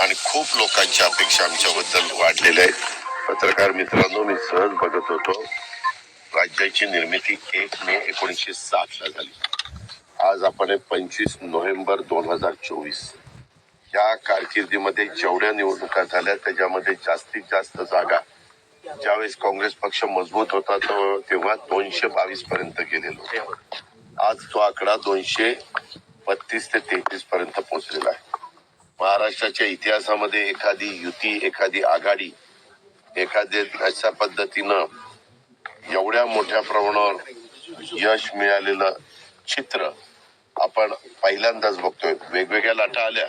आणि खूप लोकांच्या अपेक्षा आमच्याबद्दल वाढलेल्या आहेत पत्रकार मित्रांनो मी सहज बघत होतो. राज्याची निर्मिती एक मे एकोणीसशे साठ ला झाली. आज आपण पंचवीस नोव्हेंबर दोन हजार चोवीस. या कारकिर्दीमध्ये जेवढ्या निवडणुका झाल्या त्याच्यामध्ये जास्तीत जास्त जागा ज्यावेळेस काँग्रेस पक्ष मजबूत होता तो तेव्हा दोनशे बावीस पर्यंत गेलेलो आज तो आकडा दोनशे बत्तीस ते तेहतीस पर्यंत पोहोचलेला आहे. महाराष्ट्राच्या इतिहासामध्ये एखादी युती एखादी आघाडी एखाद्या अशा पद्धतीनं एवढ्या मोठ्या प्रमाणावर यश मिळालेलं चित्र आपण पहिल्यांदाच बघतोय. वेगवेगळ्या लाटा आल्या.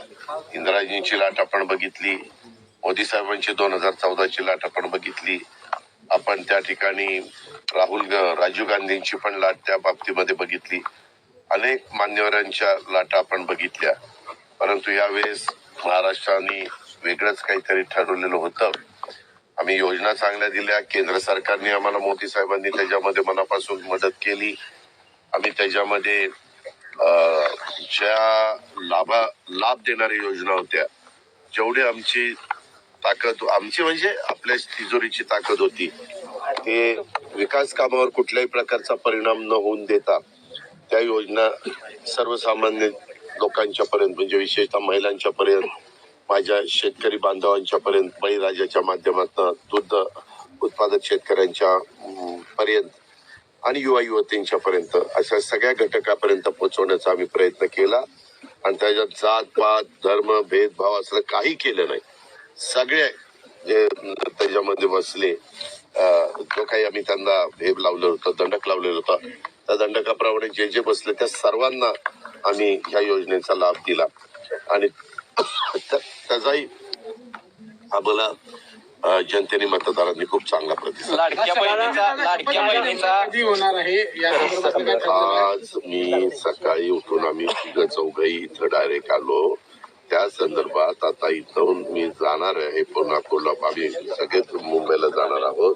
इंदिराजींची लाट आपण बघितली. मोदी साहेबांची दोन हजार चौदाची लाट आपण बघितली. आपण त्या ठिकाणी राहुल ग- राजीव गांधींची पण लाट त्या बाबतीमध्ये बघितली. अनेक मान्यवरांच्या लाटा आपण बघितल्या. परंतु यावेळेस महाराष्ट्राने वेगळंच काहीतरी ठरवलेलं होतं. आम्ही योजना चांगल्या दिल्या. केंद्र सरकारने आम्हाला मोदी साहेबांनी त्याच्यामध्ये मनापासून मदत केली. आम्ही त्याच्यामध्ये ज्या लाभा लाभ देणाऱ्या योजना होत्या जेवढी आमची ताकद आमची म्हणजे आपल्या तिजोरीची ताकद होती ते विकास कामावर कुठल्याही प्रकारचा परिणाम न होऊन देता त्या योजना सर्वसामान्य लोकांच्या पर्यंत म्हणजे विशेषतः महिलांच्या पर्यंत माझ्या शेतकरी बांधवांच्या पर्यंत बळीराजाच्या माध्यमातून दूध उत्पादक शेतकऱ्यांच्या पर्यंत आणि युवा युवतींच्या पर्यंत अशा सगळ्या घटकापर्यंत पोहोचवण्याचा आम्ही प्रयत्न केला. आणि त्याच्यात जात पात धर्म भेदभाव असलं काही केलं नाही. सगळे जे त्याच्यामध्ये बसले जो काही आम्ही त्यांना भेद लावलं होतं दंडक लावलेलं होतं त्या दंडकाप्रमाणे जे जे बसले त्या सर्वांना आम्ही ह्या योजनेचा लाभ दिला. आणि त्या- त्याचाही आम्हाला जनतेने मतदारांनी खूप चांगला प्रतिसाद लाडक्या बहिणीचा लाडक्या बहिणीचा कधी होणार आहे? या संदर्भात काय ठरलेलं आहे? आज मी सकाळी उठून आम्ही तिघ चौघही इथं डायरेक्ट आलो. त्या संदर्भात आता इथून मी जाणार आहे. पुन्हा कोल्हापूर आम्ही सगळेच मुंबईला जाणार आहोत.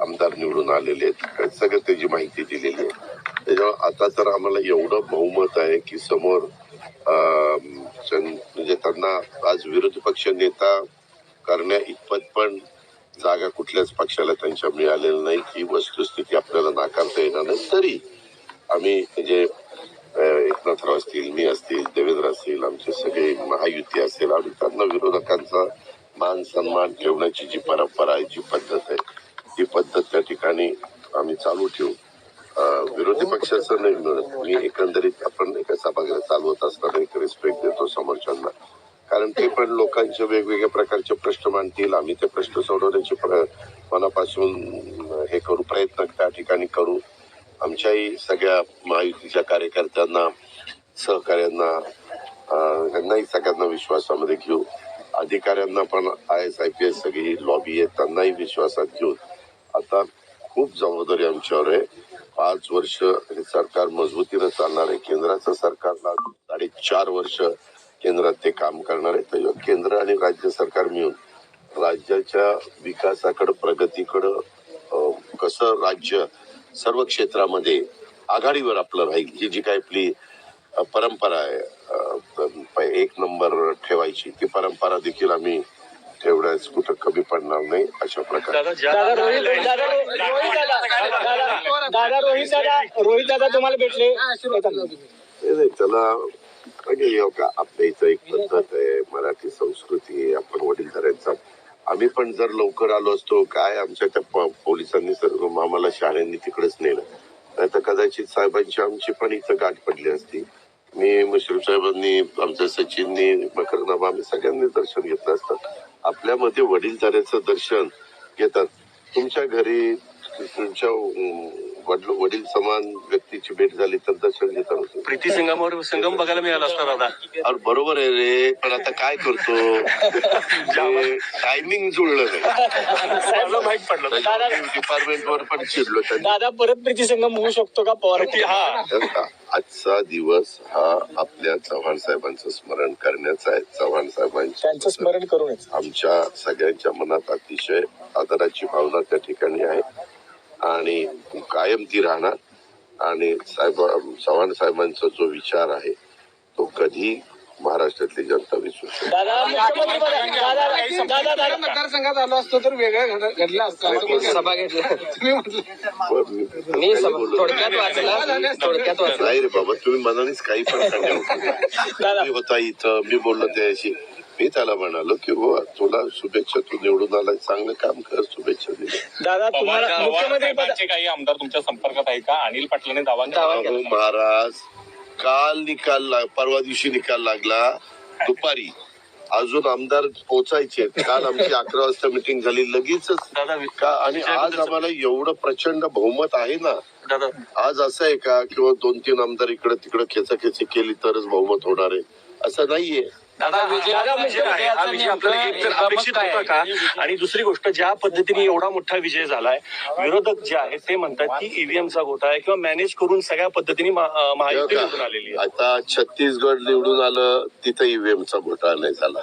आमदार निवडून आलेले आहेत. सगळं त्याची माहिती दिलेली आहे. त्याच्यामुळे आता तर आम्हाला एवढं बहुमत आहे की समोर म्हणजे त्यांना आज विरोधी पक्ष नेता करण्या इतपत पण जागा कुठल्याच पक्षाला त्यांच्या मिळालेल्या नाही. ही वस्तुस्थिती आपल्याला नाकारता येणार नाही. तरी आम्ही म्हणजे एकनाथराव असतील मी असतील देवेंद्र असतील आमचे सगळे महायुती असेल आम्ही त्यांना विरोधकांचा मान सन्मान ठेवण्याची जी परंपरा आहे जी पद्धत आहे ती पद्धत त्या ठिकाणी आम्ही चालू ठेवू. विरोधी पक्षाचं नाही मिळत. मी एकंदरीत आपण एका सभागृह चालवत असताना एक रिस्पेक्ट देतो समोरच्यांना. कारण ते पण लोकांचे वेगवेगळ्या प्रकारचे प्रश्न मांडतील. आम्ही ते प्रश्न सोडवण्याचे मनापासून हे करू प्रयत्न त्या ठिकाणी करू. आमच्याही सगळ्या महायुतीच्या कार्यकर्त्यांना सहकार्यांना यांनाही सगळ्यांना विश्वासामध्ये घेऊ. अधिकाऱ्यांना पण I S I P S सगळी लॉबी आहे त्यांनाही विश्वासात घेऊन आता खूप जबाबदारी आमच्यावर आहे. पाच वर्ष हे सरकार मजबूतीनं चालणार आहे. केंद्राचं सरकारला साडेचार वर्ष केंद्रात ते काम करणार आहे. त्याच्यावर केंद्र आणि राज्य सरकार मिळून राज्याच्या विकासाकडं प्रगतीकडं कसं राज्य सर्व क्षेत्रामध्ये आघाडीवर आपलं राहील ही जी काय आपली परंपरा आहे एक नंबर ठेवायची ती परंपरा देखील आम्ही ठेवण्यास कुठं कमी पडणार नाही अशा प्रकारे. दादा रोहित दादा रोहित दादा दादा दादा रोहित दादा रोहित दादा तुम्हाला भेटले? नाही, नाही, त्याला म्हणजे हे का? आपल्या इथं एक पद्धत आहे मराठी संस्कृती आहे आपण वडीलधाऱ्यांचा आम्ही पण जर लवकर आलो असतो काय आमच्या त्या प- पोलिसांनी सर्व आम्हाला शाळांनी तिकडेच नेलं. नाही तर कदाचित साहेबांची आमची पण इथं गाठ पडली असती. मी मुश्रीफ साहेबांनी आमच्या सचिननी मकरनामा आम्ही सगळ्यांनी दर्शन घेतलं असतं. आपल्यामध्ये वडीलधाऱ्याचं दर्शन घेतात. तुमच्या घरी तुमच्या वडील वडील समान व्यक्तीची भेट झाली तर दर्शन घेता होतं. प्रीती संगमावर संगम बघायला मिळाला असता दादा. अरे बरोबर आहे रे पण आता काय करतो? टायमिंग जुळलं नाही. माहीत पडलं. डिपार्टमेंट वर पण चिडलो दादा परत प्रीती संगम होऊ शकतो का पवार? प्रीती हा. आजचा दिवस हा आपल्या चव्हाण साहेबांचं स्मरण करण्याचा आहे. चव्हाण साहेबांच्या त्यांचं स्मरण करूनच. आमच्या सगळ्यांच्या मनात अतिशय आदराची भावना त्या ठिकाणी आहे. आणि कायम ती राहणार. आणि साहेब चव्हाण साहेबांचा जो विचार आहे तो कधी महाराष्ट्रातली जनता विसरू मतदारसंघात आलो असतो तर वेगळं घड- घडलं असतं. सभा मी- थोडक्यात नाही. वाचला थोडक्यात वाचला. नाही रे बाबा तुम्ही मनानेच काही पण होता इथं मी बोललो त्याशी मी त्याला म्हणालो की हो तुला शुभेच्छा तू निवडून आला चांगलं काम कर शुभेच्छा दिल्या. दादा तुम्हाला मुख्यमंत्री पद काही आमदार तुमच्या संपर्कात आहे का? अनिल पाटलाने दावा दावा केला. अहो महाराज काल निकाल लाग- परवा दिवशी निकाल लागला. दुपारी. अजून आमदार पोचायचे काल आमची अकरा वाजता मिटिंग झाली. लगेचच दादा का आणि आज आम्हाला एवढं प्रचंड बहुमत आहे ना. दादा. आज असं आहे का? किंवा दोन तीन आमदार इकडे तिकडे खेचाखेची केली तरच बहुमत होणार आहे. असं नाहीये. दादा विजयाचा विजय आहे हा विजय आपल्याला एक तर नेमकं अपेक्षित काय होता का आणि दुसरी गोष्ट ज्या पद्धतीने एवढा मोठा विजय झालाय विरोधक जे आहेत ते म्हणतात की ईव्हीएमचा घोटा आहे किंवा मॅनेज करून सगळ्या पद्धतीने महायुती? निवडून आलेली आहे. आता छत्तीसगड निवडून आलं तिथं ईव्हीएमचा घोटाळा नाही झाला.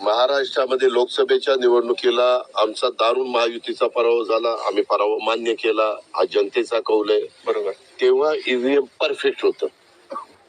महाराष्ट्रामध्ये लोकसभेच्या निवडणुकीला आमचा दारुण महायुतीचा पराभव झाला आम्ही पराभव मान्य केला हा जनतेचा कौल आहे. बरोबर. तेव्हा ईव्हीएम परफेक्ट होतं.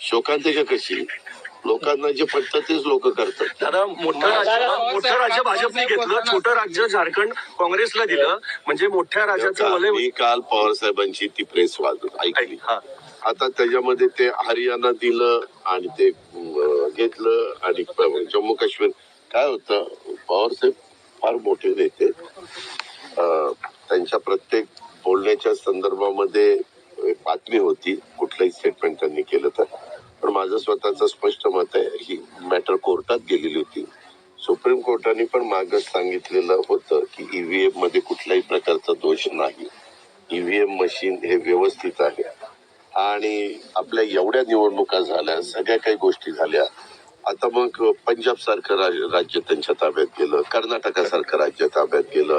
शोकांतिका कशी? लोकांना जे पटतं तेच लोक करतात. दादा मोठं राज्य मोठं राज्य भाजपने घेतलं. छोटं राज्य झारखंड काँग्रेसला दिलं. म्हणजे मोठ्या राज्याचं वलय मी काल पवार साहेबांची ती प्रेस वाजत ऐकली. हा. आता त्याच्यामध्ये ते हरियाणा दिलं आणि ते अं, घेतलं आणि प- जम्मू काश्मीर काय होतं? पवार साहेब फार मोठे नेते. अं, त्यांच्या प्रत्येक बोलण्याच्या संदर्भामध्ये एक बातमी होती. कुठलंही स्टेटमेंट त्यांनी केलं माझं स्वतःचं स्पष्ट मत आहे. ही मॅटर कोर्टात गेलेली होती. सुप्रीम कोर्टाने पण मागच सांगितलेलं होतं की ईव्हीएममध्ये कुठल्याही प्रकारचा दोष नाही. ईव्हीएम मशीन हे व्यवस्थित आहे. आणि आपल्या एवढ्या निवडणुका झाल्या सगळ्या काही गोष्टी झाल्या. आता मग पंजाब सारखं राज्य त्यांच्या ताब्यात गेलं कर्नाटकासारखं राज्य ताब्यात गेलं.